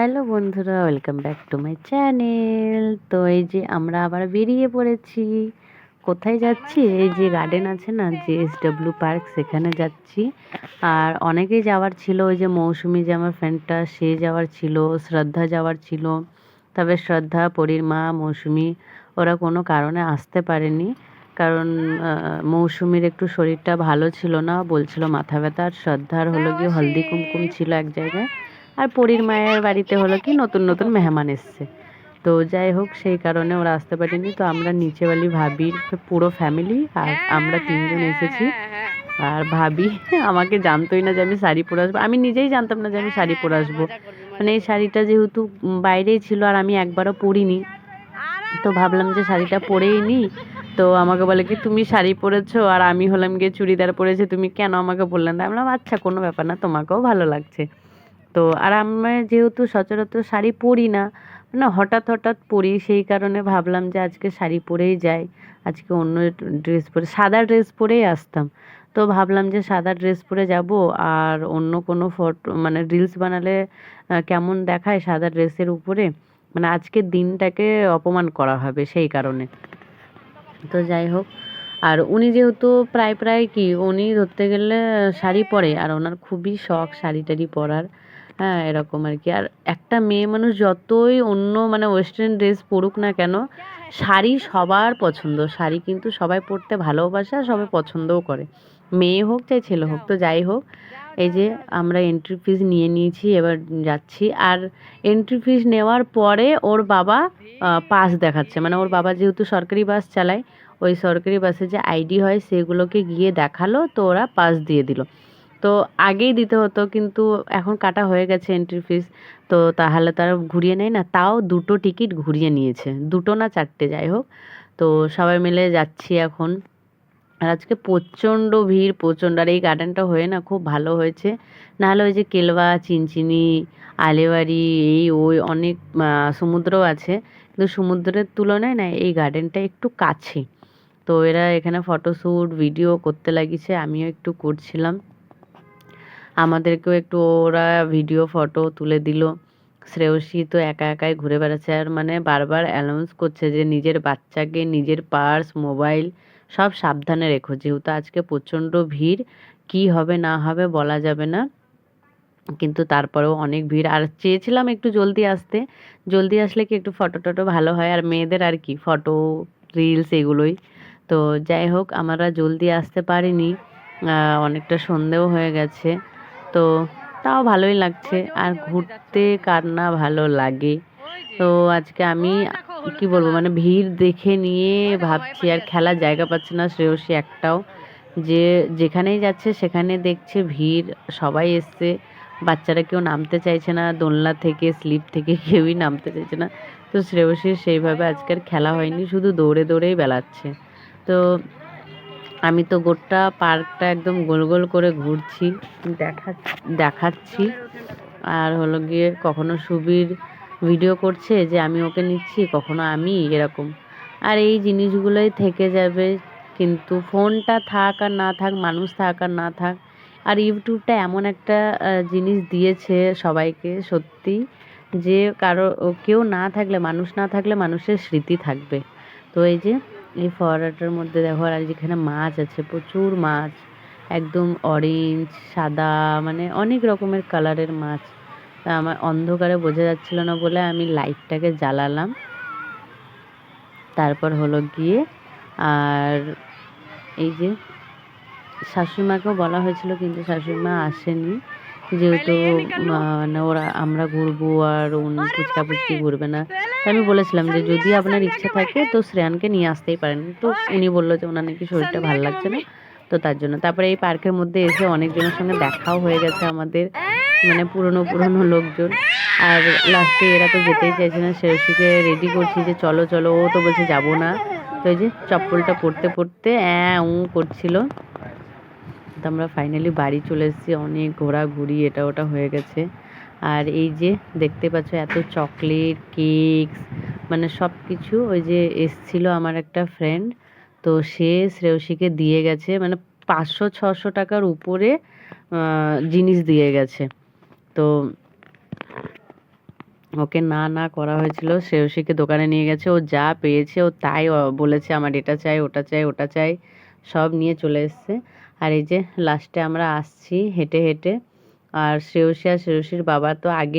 Hello বন্ধুরা, welcome back to my channel. তো এই যে আমরা আবার বেরিয়ে পড়েছি। কোথায় যাচ্ছি? এই যে গার্ডেন আছে না যে এস ডাব্লিউ পার্ক সেখানে যাচ্ছি। আর অনেকেই যাওয়ার ছিল, ওই যে মৌসুমি যে আমার ফ্রেন্ডটা সে যাওয়ার ছিল, শ্রদ্ধা যাওয়ার ছিল। তবে শ্রদ্ধা, পরীর মা, মৌসুমি, ওরা কোনো কারণে আসতে পারেনি। কারণ মৌসুমির একটু শরীরটা ভালো ছিল না, বলছিল মাথা ব্যথা আর শ্রদ্ধার হলো গিয়ে হলদি কুমকুম ছিল এক জায়গায়। আর পরীর মায়ের বাড়িতে হলো কি নতুন নতুন মেহমান এসছে। তো যাই হোক সেই কারণে ওরা আসতে পারেনি। তো আমরা নিচে বালি ভাবির পুরো ফ্যামিলি আর আমরা তিনজন এসেছি। আর ভাবি আমাকে জানতোই না যে আমি শাড়ি পরে আসব। আমি নিজেই জানতাম না যে আমি শাড়ি পরে আসব। মানে এই শাড়িটা যেহেতু বাইরেই ছিল আর আমি একবারও পরিনি তো ভাবলাম যে শাড়িটা পরেই নিই তো আমাকে বলে কি তুমি শাড়ি পরেছো আর আমি হলাম গিয়ে চুড়িদার পরেছি তুমি কেন আমাকে বললেন না? আমি বললাম আচ্ছা কোনো ব্যাপার না তোমাকেও ভালো লাগছে। তো আর আমি যেহেতু সচরাচর শাড়ি পরি না মানে হঠাৎ হঠাৎ পরি, সেই কারণে ভাবলাম যে আজকে শাড়ি পরেই যাই, আজকে অন্য ড্রেস পরে, সাদা ড্রেস পরেই আসতাম। তো ভাবলাম যে সাদা ড্রেস পরে যাব, আর অন্য কোনো ফটো মানে রিলস বানালে কেমন দেখায় সাদা ড্রেসের উপরে মানে আজকের দিনটাকে অপমান করা হবে সেই কারণে। তো যাই হোক আর উনি যেহেতু প্রায় প্রায় কি, উনি ধরতে গেলে শাড়ি পরে, আর ওনার খুবই শখ শাড়ি টাড়ি পরার। হ্যাঁ এরকম আর কি। আর একটা মেয়ে মানুষ যতই অন্য মানে ওয়েস্টার্ন ড্রেস পরুক না কেন, শাড়ি সবার পছন্দ। শাড়ি কিন্তু সবাই পরতে ভালোবাসে আর সবাই পছন্দও করে। মেয়ে হোক চাই ছেলে হোক, তো যাই হোক, এই যে আমরা এন্ট্রি ফিস নিয়ে নিয়েছি, এবার যাচ্ছি। আর এন্ট্রি ফিস নেওয়ার পরে ওর বাবা পাস দেখাচ্ছে। মানে ওর বাবা যেহেতু সরকারি বাস চালায় ওই সরকারি বাসে যে আইডি হয় সেগুলোকে গিয়ে দেখাল তো ওরা পাস দিয়ে দিল। তো আগেই দিতে হতো কিন্তু এখন কাটা হয়ে গেছে এন্ট্রি ফিস তো তাহলে তারা ঘুরিয়ে নেয় না। তাও দুটো টিকিট ঘুরিয়ে নিয়েছে দুটো না চারটে যাই হোক। তো সবাই মিলে যাচ্ছি এখন। আর আজকে প্রচণ্ড ভিড় প্রচণ্ড। আর এই গার্ডেনটা হয়ে না খুব ভালো হয়েছে। নাহলে ওই যে কেলবা চিনচিনি আলেবাড়ি এই ওই অনেক আহ, সমুদ্রও আছে। কিন্তু সমুদ্রের তুলনায় না এই গার্ডেনটা একটু কাছে। তো এরা এখানে ফটোশ্যুট ভিডিও করতে লাগিয়েছে আমিও একটু করছিলাম। আমাদেরকেও একটু ওরা ভিডিও ফটো তুলে দিল। শ্রেয়সী তো একা একাই ঘুরে বেড়াচ্ছে আর মানে বারবার অ্যানাউন্স করছে যে নিজের বাচ্চাকে, নিজের পার্স মোবাইল সব সাবধানে রেখো। যেহেতু আজকে প্রচণ্ড ভিড়, কি হবে, না হবে বলা যাবে না। কিন্তু তারপরেও অনেক ভিড়। আর চেয়েছিলাম একটু জলদি আসতে। জলদি আসলে কি একটু ফটো টটো ভালো হয়? আর মেয়েদের আর কি? ফটো রিলস এগুলোই। তো যাই হোক, আমরা জলদি আসতে পারিনি। অনেকটা সন্ধেও হয়ে গেছে। তো তাও ভালোই লাগছে। আর ঘুরতে কার না ভালো লাগে। তো আজকে আমি কি বলব মানে ভিড় দেখে নিয়ে ভাবছি, আর খেলার জায়গা পাচ্ছে না শ্রেয়সী একটাও। যে যেখানেই যাচ্ছে সেখানে দেখছে ভিড়, সবাই এসছে। বাচ্চারা কেউ নামতে চাইছে না, দোলনা থেকে, স্লিপ থেকে কেউই নামতে চাইছে না। তো শ্রেয়সীর সেইভাবে আজকের খেলা হয়নি, শুধু দৌড়ে দৌড়েই বেড়াচ্ছে। তো আমি তো গোটা পার্কটা একদম গোল গোল করে ঘুরছি, দেখা দেখাচ্ছি। আর হলো গিয়ে কখনো সুবীর ভিডিও করছে যে আমি ওকে নিচ্ছি, কখনো আমি, এরকম। আর এই জিনিসগুলোই থেকে যাবে, কিন্তু ফোনটা থাক আর না থাক, মানুষ থাক আর না থাক, আর ইউটিউবটা এমন একটা জিনিস দিয়েছে সবাইকে সত্যি, যে কারও কেউ না থাকলে, মানুষ না থাকলে মানুষের স্মৃতি থাকবে। তো এই যে এই ফোয়ারাটার মধ্যে দেখো, আর যেখানে মাছ আছে, প্রচুর মাছ, একদম অরেঞ্জ সাদা মানে অনেক রকমের কালারের মাছ। তা আমার অন্ধকারে বোঝা যাচ্ছিল না বলে আমি লাইটটাকে জ্বালালাম। তারপর হলো গিয়ে, আর এই যে শাশুড়িমাকেও বলা হয়েছিল, কিন্তু শাশুড়িমা আসেনি। যেহেতু মানে ওরা আমরা ঘুরবো আর উনি ফুচকা ফুচকি ঘুরবে না। আমি বলেছিলাম যে যদি আপনার ইচ্ছা থাকে তো শ্রেয়ানকে নিয়ে আসতেই পারেন। তো উনি বলল যে ওনার নাকি শরীরটা ভালো লাগছে না। তো তার জন্য তারপরে এই পার্কের মধ্যে এসে অনেকজনের সঙ্গে দেখাও হয়ে গেছে আমাদের মানে পুরনো পুরনো লোকজন। আর লাস্টে এরা তো যেতেই চাইছে না। শেরশিকে রেডি করছি যে চলো চলো। ও তো বলছে যাব না। তো এই যে চপ্পলটা পরতে পরতে অ্যাঁ উ করছিল। তো আমরা ফাইনালি বাড়ি চলে এসেছি, অনেক ঘোরাঘুরি, এটা ওটা হয়ে গেছে। আর এই যে দেখতে পাচ্ছ এত চকলেট কেকস মানে সব কিছু ওই যে এসছিল আমার একটা ফ্রেন্ড তো সে শ্রেয়সীকে দিয়ে গেছে মানে পাঁচশো, ছশো টাকার উপরে জিনিস দিয়ে গেছে। তো ওকে না না করা হয়েছিল, শ্রেয়সীকে দোকানে নিয়ে গেছে, ও যা পেয়েছে, ও তাই বলেছে আমার এটা চাই, ওটা চাই ওটা চাই, সব নিয়ে চলে এসছে। আর এই যে লাস্টে আমরা আসছি হেঁটে হেঁটে। আর শ্রেয়সী আর শ্রেয়সীর বাবা তো আগে